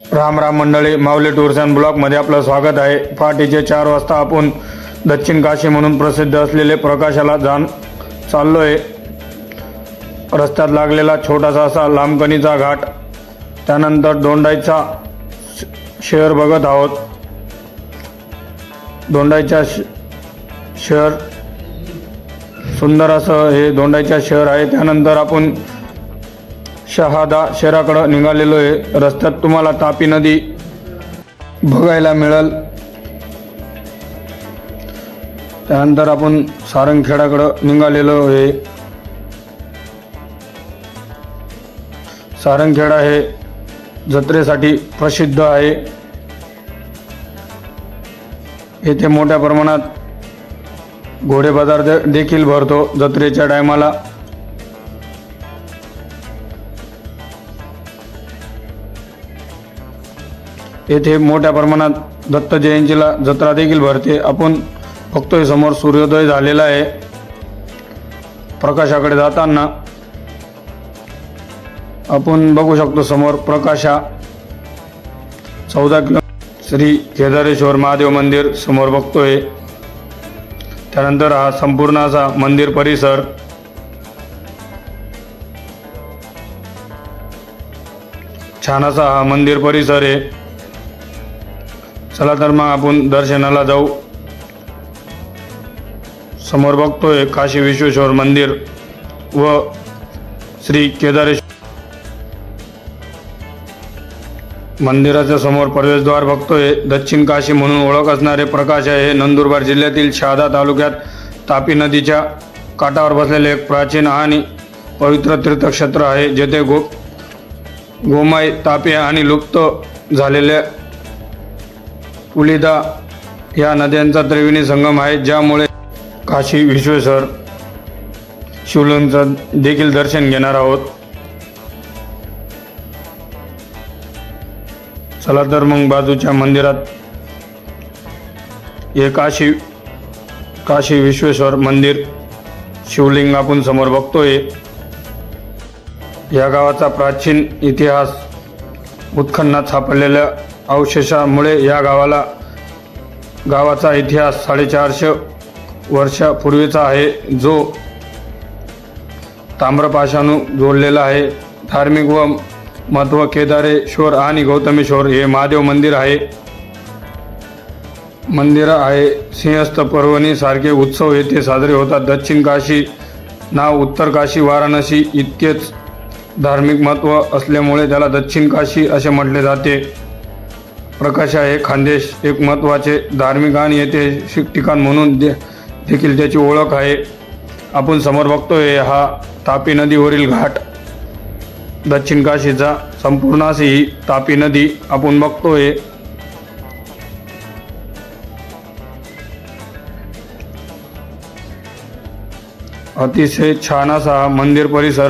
राम राम मंडळी माऊली tours and ब्लॉकमध्ये आपलं स्वागत आहे. पहाटेचे चार वाजता आपण दक्षिण काशी म्हणून प्रसिद्ध असलेले प्रकाशाला जाण चाललो आहे रस्त्यात लागलेला छोटासा असा लांबकणीचा घाट त्यानंतर दोंडाईचा श- शहर बघत आहोत. दोंडाईच्या श- शहर सुंदर असं हे दोंडाईच्या शहर आहे. त्यानंतर आपण शहादा शहराकडं निघालेलो आहे. रस्त्यात तुम्हाला तापी नदी बघायला मिळेल. त्यानंतर आपण सारंगखेडाकडं निघालेलो आहे. सारंगखेडा हे जत्रेसाठी प्रसिद्ध आहे. येथे मोठ्या प्रमाणात घोडे बाजार दे- देखील भरतो जत्रेच्या टायमाला. येथे मोठ्या प्रमाणात दत्त जयंतीला जत्रा देखील भरते. आपण बघतोय समोर सूर्योदय झालेला आहे. प्रकाशाकडे जाताना आपण बघू शकतो समोर प्रकाशा चौदा किलो श्री केदारेश्वर महादेव मंदिर समोर बघतोय. त्यानंतर हा संपूर्ण असा मंदिर परिसर. छान असा हा मंदिर परिसर आहे. चला तर मग आपण दर्शनाला जाऊ. समोर बघतोय काशी विश्वेश्वर मंदिर व श्री केदारेश्वर मंदिराच्या समोर प्रवेशद्वार बघतोय. दक्षिण काशी म्हणून ओळख असणारे प्रकाश आहे. नंदुरबार जिल्ह्यातील शहादा तालुक्यात तापी नदीच्या काठावर बसलेले एक प्राचीन आणि पवित्र तीर्थक्षेत्र आहे जेथे गो गोमाई तापी आणि लुप्त झालेल्या उलिदा या नद्यांचा त्रिवेणी संगम आहे ज्यामुळे काशी विश्वेश्वर शिवलिंगचं देखील दर्शन घेणार आहोत. चला तर मग बाजूच्या मंदिरात हे काशी काशी विश्वेश्वर मंदिर शिवलिंग आपण समोर बघतोय. या गावाचा प्राचीन इतिहास उत्खननात सापडलेल्या अवशेषामुळे या गावाला गावाचा इतिहास साडेचारशे वर्षापूर्वीचा आहे जो ताम्रपाशानू जोडलेला आहे. धार्मिक व महत्त्व केदारेश्वर आणि गौतमेश्वर हे महादेव मंदिर आहे. मंदिर आहे. सिंहस्थ पर्वणी सारखे उत्सव येथे साजरे होतात. दक्षिण काशी नाव उत्तर काशी वाराणसी इतकेच धार्मिक महत्त्व असल्यामुळे त्याला दक्षिण काशी असे म्हटले जाते. प्रकाशा हे खानदेश एक महत्त्वाचे धार्मिक आणि ऐतिहासिक ठिकाण म्हणून दे देखील त्याची ओळख आहे. आपण समोर बघतोय हा तापी नदीवरील घाट. दक्षिण काशीचा संपूर्ण अशी ही तापी नदी आपण बघतोय. अतिशय छान असा मंदिर परिसर